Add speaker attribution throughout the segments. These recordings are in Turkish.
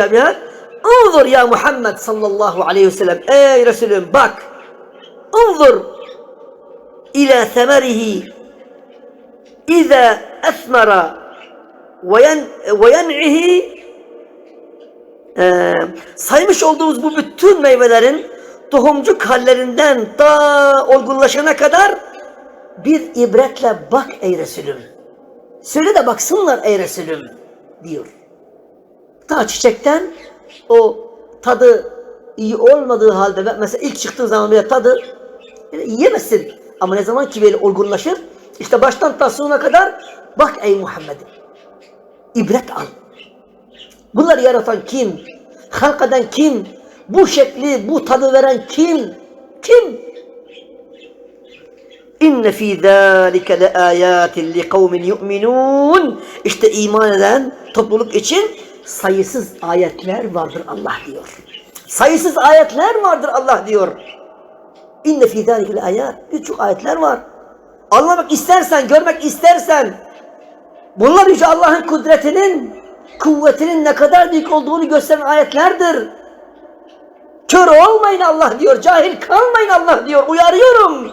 Speaker 1: Ya, Unzur ya Muhammed sallallahu aleyhi ve sellem. Ey Resulüm bak. Unzur ila semerihi İza esmera ve yen- ve yen'ihi Ee, saymış olduğumuz bu bütün meyvelerin tohumcuk hallerinden ta olgunlaşana kadar bir ibretle bak ey Resulüm. Söyle de baksınlar ey Resulüm diyor. Ta çiçekten o tadı iyi olmadığı halde mesela ilk çıktığı zaman bile tadı yiyemezsin. Ama ne zaman ki böyle olgunlaşır işte baştan ta kadar bak ey Muhammed. İbret al. Bunları yaratan kim? Halk eden kim? Bu şekli, bu tadı veren kim? Kim? İnne fî zâlike le âyâtin li kavmin yu'minûn. İşte iman eden topluluk için sayısız ayetler vardır Allah diyor. Sayısız ayetler vardır Allah diyor. İnne fî zâlike le âyât. Birçok ayetler var. Anlamak istersen, görmek istersen bunlar yüce Allah'ın kudretinin, kuvvetinin ne kadar büyük olduğunu gösteren ayetlerdir. Kör olmayın Allah diyor, cahil kalmayın Allah diyor, uyarıyorum.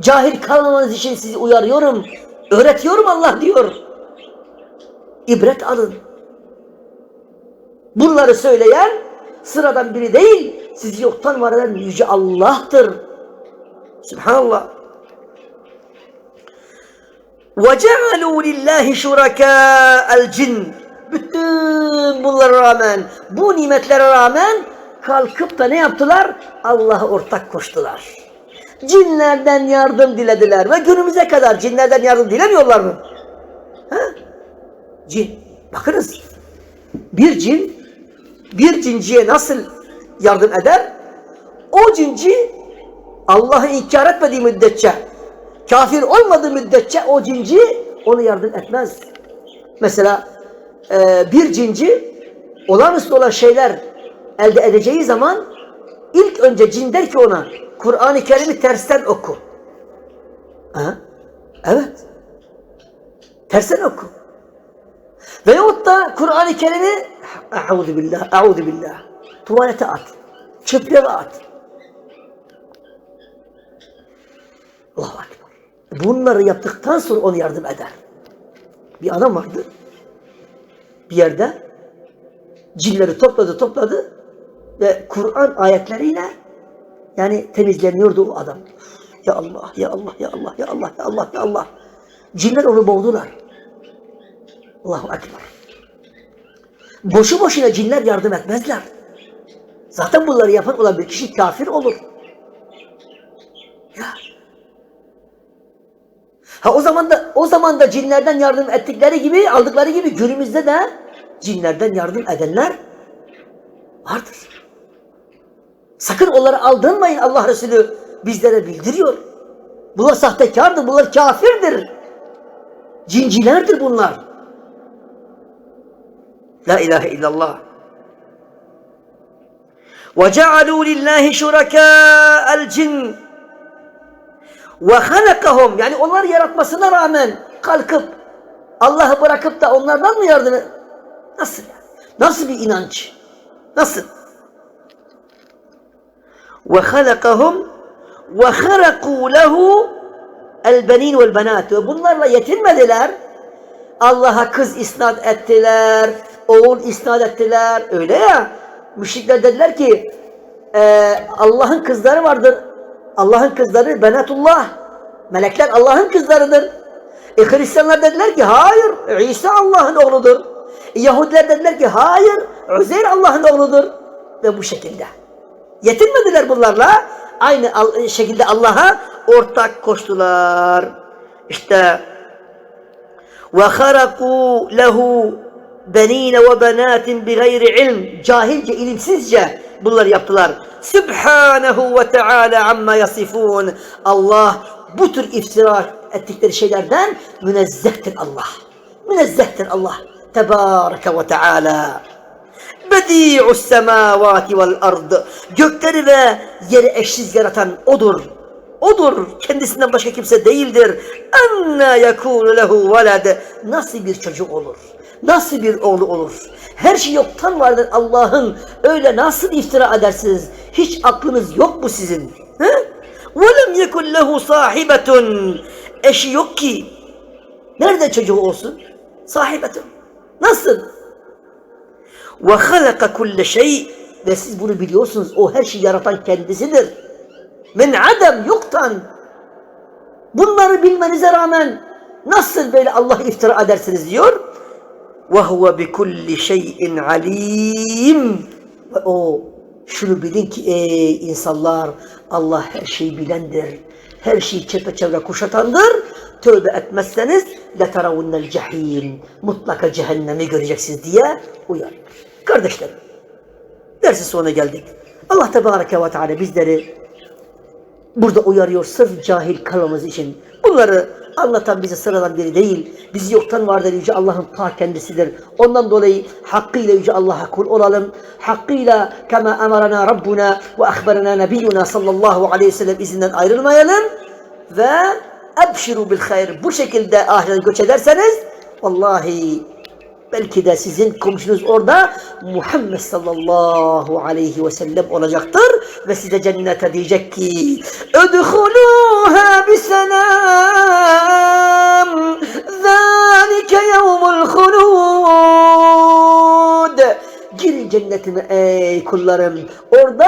Speaker 1: Cahil kalmamanız için sizi uyarıyorum, öğretiyorum Allah diyor. İbret alın. Bunları söyleyen sıradan biri değil, sizi yoktan var eden yüce Allah'tır. Subhanallah. وَجَعَلُوا لِلّٰهِ شُرَكَاءَ الْجِنِّ Bütün bunlara rağmen, bu nimetlere rağmen kalkıp da ne yaptılar? Allah'a ortak koştular. Cinlerden yardım dilediler ve günümüze kadar cinlerden yardım dilemiyorlar mı? Ha? Cin. Bakınız. Bir cin, bir cinciye nasıl yardım eder? O cinci Allah'ı inkar etmediği müddetçe, kafir olmadığı müddetçe o cinci onu yardım etmez. Mesela e, bir cinci olağanüstü olan şeyler elde edeceği zaman ilk önce cin der ki ona Kur'an-ı Kerim'i tersten oku. Ha? Evet. Tersten oku. Veyahut da Kur'an-ı Kerim'i Euzu billah, euzu billah. Tuvalete at. Çöplüğe at. Allahu Ekber. Bunları yaptıktan sonra onu yardım eder. Bir adam vardı. Bir yerde cinleri topladı topladı ve Kur'an ayetleriyle yani temizleniyordu o adam. Ya Allah, ya Allah, ya Allah, ya Allah, ya Allah, ya Allah. Cinler onu boğdular. Allahu Ekber. Boşu boşuna cinler yardım etmezler. Zaten bunları yapan olan bir kişi kafir olur. Ya. Ha o zaman da o zaman da cinlerden yardım ettikleri gibi aldıkları gibi günümüzde de cinlerden yardım edenler vardır. Sakın onları aldırmayın Allah Resulü bizlere bildiriyor. Bunlar sahtekardır, bunlar kafirdir. Cincilerdir bunlar. La ilahe illallah. وَجَعَلُوا لِلّٰهِ شُرَكَاءَ الْجِنِّ وَخَلَقَهُمْ Yani onları yaratmasına rağmen kalkıp Allah'ı bırakıp da onlardan mı yardım et? Nasıl yani? Nasıl bir inanç? Nasıl? وَخَلَقَهُمْ وَخَرَقُوا لَهُ الْبَنِينَ وَالْبَنَاتِ Ve bunlarla yetinmediler. Allah'a kız isnat ettiler, oğul isnat ettiler. Öyle ya. Müşrikler dediler ki e, Allah'ın kızları vardır. Allah'ın kızları benatullah. Melekler Allah'ın kızlarıdır. E Hristiyanlar dediler ki hayır İsa Allah'ın oğludur. E, Yahudiler dediler ki hayır Üzeyr Allah'ın oğludur. Ve bu şekilde. Yetinmediler bunlarla. Aynı şekilde Allah'a ortak koştular. İşte benine ve benatin bi gayri ilm. Cahilce, ilimsizce bunları yaptılar. Sübhanehu ve Teala amma yasifun. Allah bu tür iftira ettikleri şeylerden münezzehtir Allah. Münezzehtir Allah. Tebareke ve Teala. Bedi'u semavati vel ard. Gökleri ve yeri eşsiz yaratan O'dur. O'dur. Kendisinden başka kimse değildir. Enna yekûlu lehu veled. Nasıl bir çocuk olur? nasıl bir oğlu olur? Her şey yoktan vardır Allah'ın. Öyle nasıl iftira edersiniz? Hiç aklınız yok mu sizin? He? وَلَمْ يَكُنْ لَهُ صَاحِبَةٌ Eşi yok ki. Nerede çocuğu olsun? Sahibetun. Nasıl? وَخَلَقَ كُلَّ şey Ve siz bunu biliyorsunuz. O her şeyi yaratan kendisidir. Men adem yoktan. Bunları bilmenize rağmen nasıl böyle Allah iftira edersiniz diyor. ve huve bi kulli şeyin alim. O şunu bilin ki ey insanlar Allah her şeyi bilendir. Her şeyi çepeçevre kuşatandır. Tövbe etmezseniz leteravunel cehim. Mutlaka cehennemi göreceksiniz diye uyarıyor. Kardeşlerim dersin sonuna geldik. Allah Tebareke ve Teala bizleri burada uyarıyor sırf cahil kalmamız için. Bunları anlatan bize sıradan biri değil. Bizi yoktan var eden Yüce Allah'ın ta kendisidir. Ondan dolayı hakkıyla Yüce Allah'a kul olalım. Hakkıyla kema emarana Rabbuna ve ahbarana Nebiyyuna sallallahu aleyhi ve sellem izinden ayrılmayalım. Ve ebşiru bil hayr. Bu şekilde ahirete göç ederseniz vallahi belki de sizin komşunuz orada Muhammed sallallahu aleyhi ve sellem olacaktır ve size cennete diyecek ki Ödhuluha biselam Zalike yevmul hulud Girin cennetime ey kullarım orada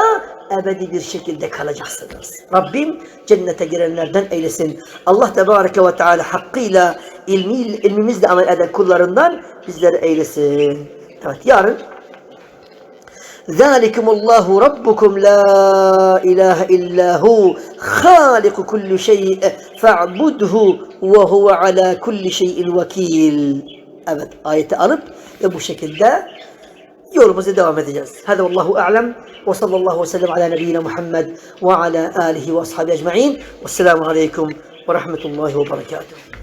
Speaker 1: ebedi bir şekilde kalacaksınız. Rabbim cennete girenlerden eylesin. Allah Tebareke ve Teala hakkıyla ilmi, ilmimizle amel eden kullarından bizleri eylesin. Evet yarın ذلكم الله ربكم لا إله إلا هو خالق كل شيء فاعبده وهو على كل شيء وكيل. أبد. آية ألب يبو شكل ده يوم الدوام الدجاز هذا والله أعلم. وصلى الله وسلم على نبينا محمد وعلى آله وأصحابه أجمعين. والسلام عليكم ورحمة الله وبركاته.